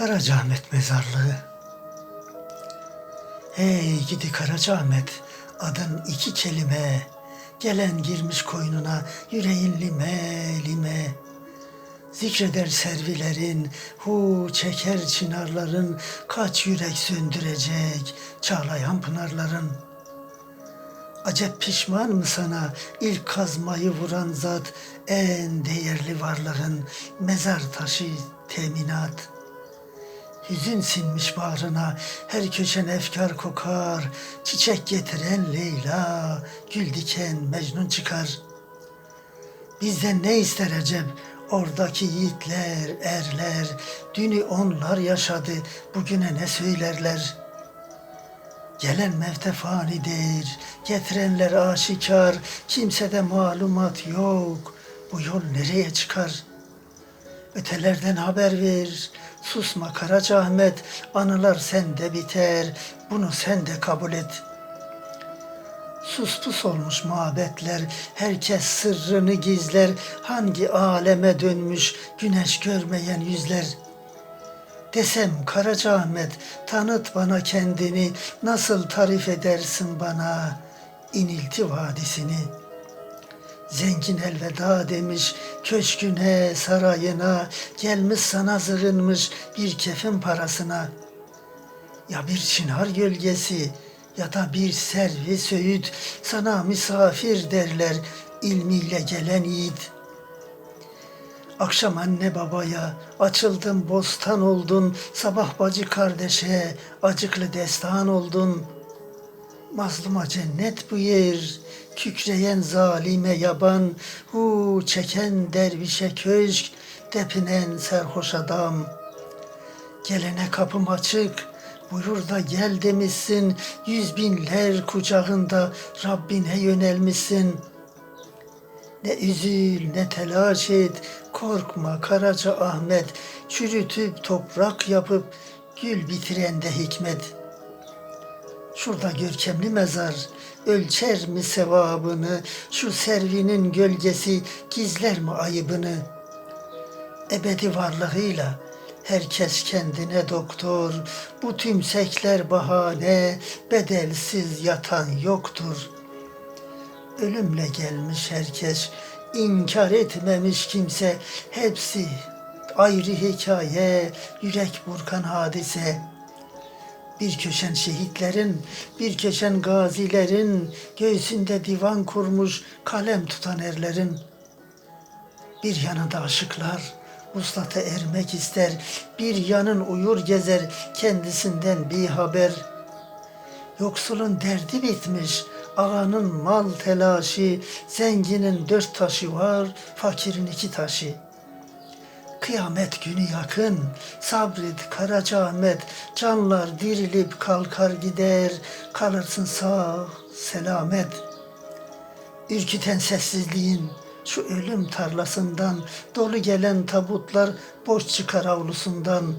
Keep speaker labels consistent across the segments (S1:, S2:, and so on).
S1: Karacaahmet Mezarlığı. Hey gidi Karacaahmet adın iki kelime. Gelen girmiş koynuna yüreğin lime lime. Zikreder servilerin, hu çeker çınarların, kaç yürek söndürecek çağlayan pınarların. Acep pişman mı sana ilk kazmayı vuran zat, en değerli varlığın mezar taşı teminat. Hüzün sinmiş bağrına, her köşen efkar kokar, çiçek getiren Leyla, gül diken Mecnun çıkar.'' Bizden ne ister acep? Oradaki yiğitler, erler, dünü onlar yaşadı, bugüne ne söylerler? Gelen mevte fanidir, getirenler aşikar, kimsede malumat yok, bu yol nereye çıkar? Ötelerden haber ver, susma Karacaahmet, anılar sende biter, bunu sen de kabul et.'' Sus olmuş mabetler, herkes sırrını gizler, hangi aleme dönmüş güneş görmeyen yüzler. Desem Karacaahmet tanıt bana kendini, nasıl tarif edersin bana inilti vadisini. Zengin elveda demiş köşküne, sarayına, gelmiş sana zığınmış bir kefin parasına. Ya bir çınar gölgesi, ya da bir servi söğüt sana misafir derler ilmiyle gelen yiğit. Akşam anne babaya açıldım bostan oldun, sabah bacı kardeşe acıklı destan oldun. Mazluma cennet bu yer, kükreyen zalime yaban, hu çeken dervişe köşk, depinen serhoş adam. Gelene kapım açık, Buyur da gel demişsin, yüz binler kucağında Rabbine yönelmişsin. Ne üzül ne telaş et, korkma Karaca Ahmet, çürütüp toprak yapıp gül bitirende hikmet. Şurada görkemli mezar, ölçer mi sevabını, şu servinin gölgesi gizler mi ayıbını? Ebedi varlığıyla, Herkes kendine doktor, bu tümsekler bahane, bedelsiz yatan yoktur. Ölümle gelmiş herkes, inkar etmemiş kimse, hepsi ayrı hikaye, yürek burkan hadise. Bir köşen şehitlerin, bir köşen gazilerin, göğsünde divan kurmuş kalem tutan erlerin. Bir yanında aşıklar, Vuslata ermek ister, bir yanın uyur gezer, kendisinden bir haber. Yoksulun derdi bitmiş, ağanın mal telaşı, zenginin dört taşı var, fakirin iki taşı. Kıyamet günü yakın, sabret Karacaahmet, canlar dirilip kalkar gider, kalırsın sağ selamet. Ürküten sessizliğin, şu ölüm tarlasından dolu gelen tabutlar boş çıkar avlusundan.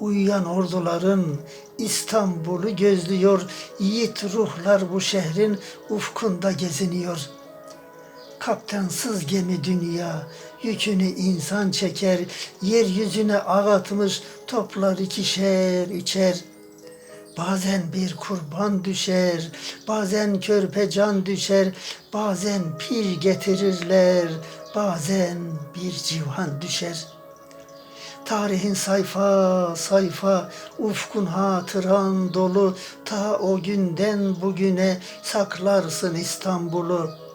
S1: Uyuyan orduların İstanbul'u gözlüyor, yiğit ruhlar bu şehrin ufkunda geziniyor. Kaptansız gemi dünya, yükünü insan çeker, yeryüzüne ağatmış toplar ikişer içer.'' Bazen bir kurban düşer, bazen körpe can düşer, bazen pir getirirler, bazen bir civan düşer. Tarihin sayfa sayfa, ufkun hatıran dolu, ta o günden bugüne saklarsın İstanbul'u.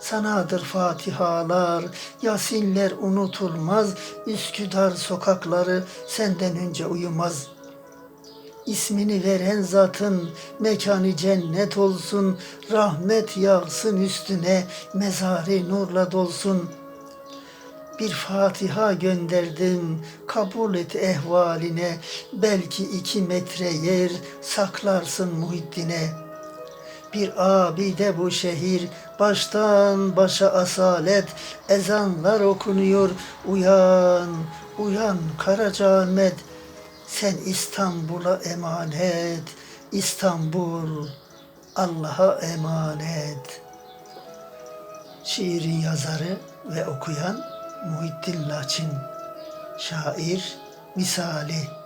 S1: Sanadır fatihalar, yasinler unutulmaz, Üsküdar sokakları senden önce uyumaz.'' İsmini veren zatın mekanı cennet olsun, rahmet yağsın üstüne, mezarı nurla dolsun. Bir Fatiha gönderdim, kabul et ehvaline, belki iki metre yer saklarsın Muhiddin'e. Bir abide bu şehir, baştan başa asalet, ezanlar okunuyor, uyan, uyan Karacaahmet, sen İstanbul'a emanet, İstanbul Allah'a emanet. Şiirin yazarı ve okuyan Muhittin Laçin, şair misali.